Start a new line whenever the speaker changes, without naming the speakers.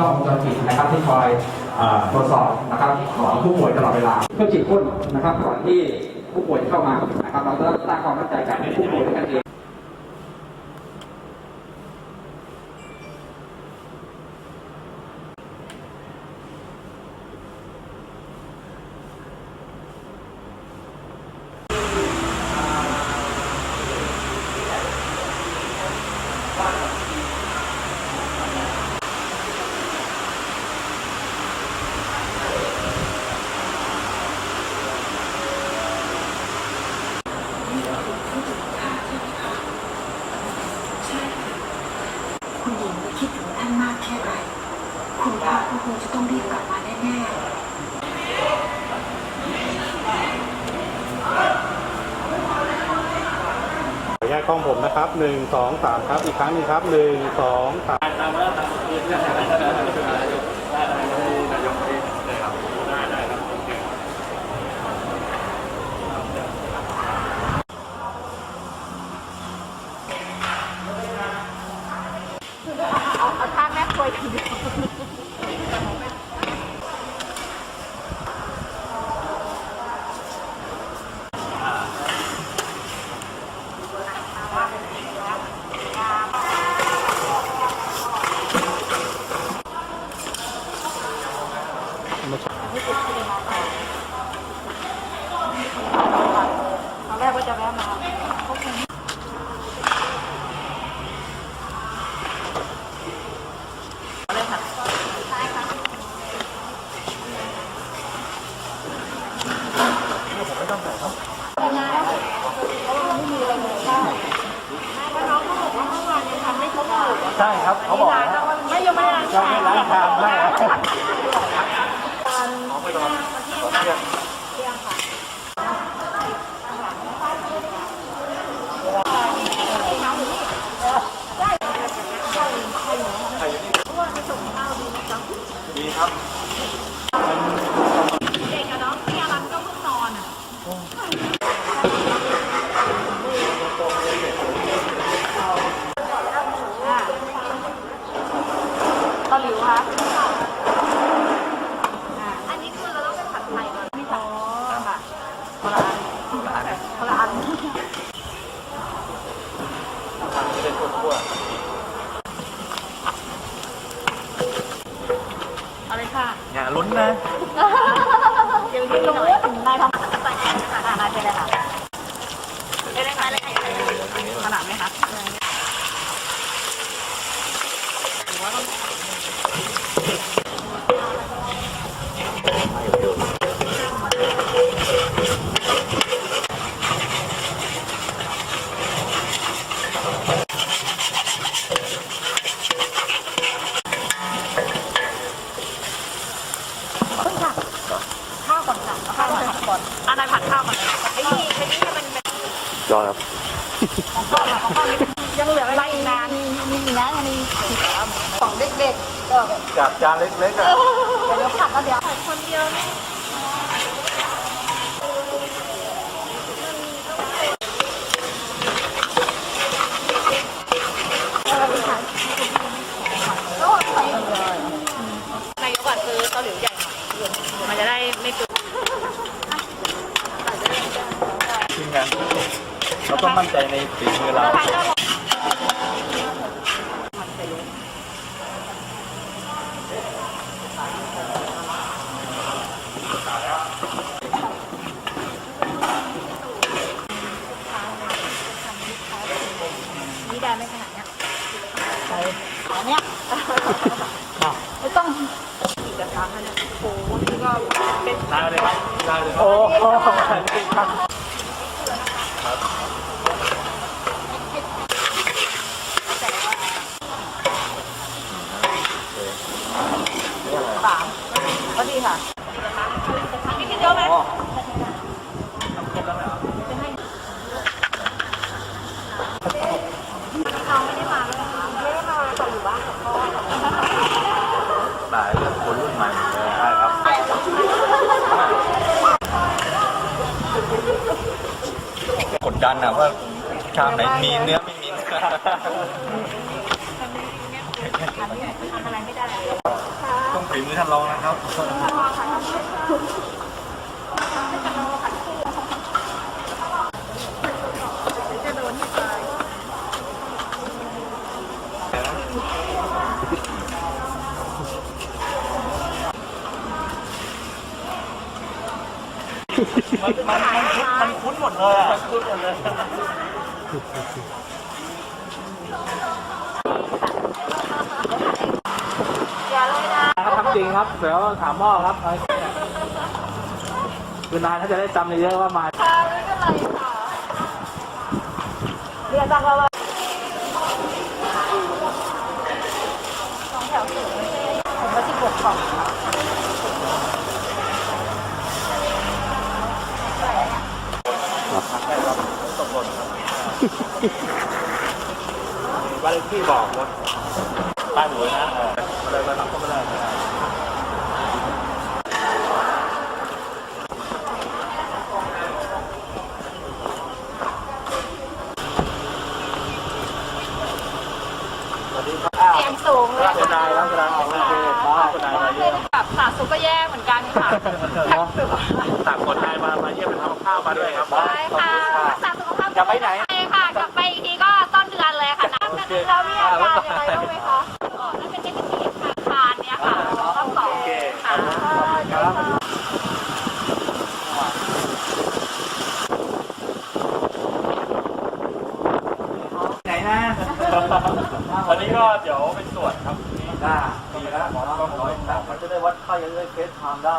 กล้องวงจรปิดนะครับที่คอยตรวจสอบนะครับของผู้ป่วยตลอดเวลาเพื่อฉีดพ่นนะครับก่อนที่ผู้ป่วยจะเข้ามานะครับเราต้องสร้างความมั่นใจกับผู้ป่วยด้วยกันเอง
คุณหญิงคิดถึงท่านมากแค่ไหน คุณพ่อก็ค งจะต้องรีบกลับมาแน่ๆ
ขออนุญาตกล้องผมนะครับหนึ่งสองสามครับ อีกครั้งหนึงครับหนึ่งสองสาม
ต อนแรกว่าจะแวะมา
ใช่ครับ เขาบอกนะ
ไม่ยังไม่ได้
ยังไม่ล้างชามให้นะ
ตะหลิวคะอันนี้คือเราต้องไปผัดไทยก่อนไม่ผัดค่ะคนละอันคนละอันคน ละอันอะไรค่ะ
อย่าลุ้นนะ
เดี๋ยวนี้รู้นายทำใส่ค่ะนายเป็นอะไรค่ะเป็นอะไรอะไรขนาดไหมคะข้าวก่อนค่ะเอาข้าวผัด ก่อนอันนายผัดข้าวก่อนไอ้นี่ไอ้นี่มันเป็น
ยอดครับ
ของข้าวของข้าวยังเหลือเวลาอีกนานมีอีกนะมีของเด็กๆก็
จากจานเล็กๆอะ
เดี๋ยวผัดก็เดี๋ยวผัดคนเดียวนี่นายกอะซื้อเตาหลิวใหญ่หน่อยมันจะได้ไม่เกิน
ทีมงานเรา ต้องมั่นใจในฝีมือเรา
นี่ได้ไม่ขนาดเนี้ยไปอันเนี้ยไม่ต้องอีกกระทะนะโอ้โหนี่ก็เป็น
ได้เลยครับได้เลยโอ้โหครับ
สามก็ดีค่ะมีกินเยอะไหมเขาไม่ได้มาเลยไม่ได้มาเขาอยู่บ้านกับพ่อ
หลายเรื่องคนรุ่นใหม่เลยใช่ครับ ก ดดันนะว่าชามไหนมีเนื้อไม่มีเนื้อ
ทำอะไรไม่ได้เลย
ฝีมือท่านรองนะครับ มันมันคุ้นหมดเลยอะมันคุ้นหมดเลย
อย่าเลยนะ
ทำจริงครับเดี๋ยวถามพ่อครับคือนายถ้าจะได้จำเยอะๆว่ามา
ค่ะไม่เป็นไรเรียนจังเล บ้า
นเลขที่บอกหมดป้ายหมูนะเออมาเลยมาทำก็ไม่ได้
เสียงสูงเลย
คุณนายครับคุณนายโอเคครับคุณนายมา
เล
เยี่ย
ย
ม
แบบสาสุก็แย่เหมือนกันค่ะทักสุ
ต่างคนนายมามาเยี่ยมไปทำกับข้าวมาด้วยครับ
ไปค่ะรักษาสุขภาพจะไปไหนไปค่ะ กลับไปอีกทีก็ต้นเดือนเลยค่ะนัดกันแล้วมีอาการอะไรบ้างไหมคะอ๋อนั่นเป็นเทคนิคค่ะทานเนี่ยค่ะต้องสองค่ะ
ไหนนะ
วันนี้ก็ เดี๋ยวไปตรวจครับ
ได้ดีแล้วหมอต้องร้อยมันจะได้วัดไข้จะได้เคสไทม์ได้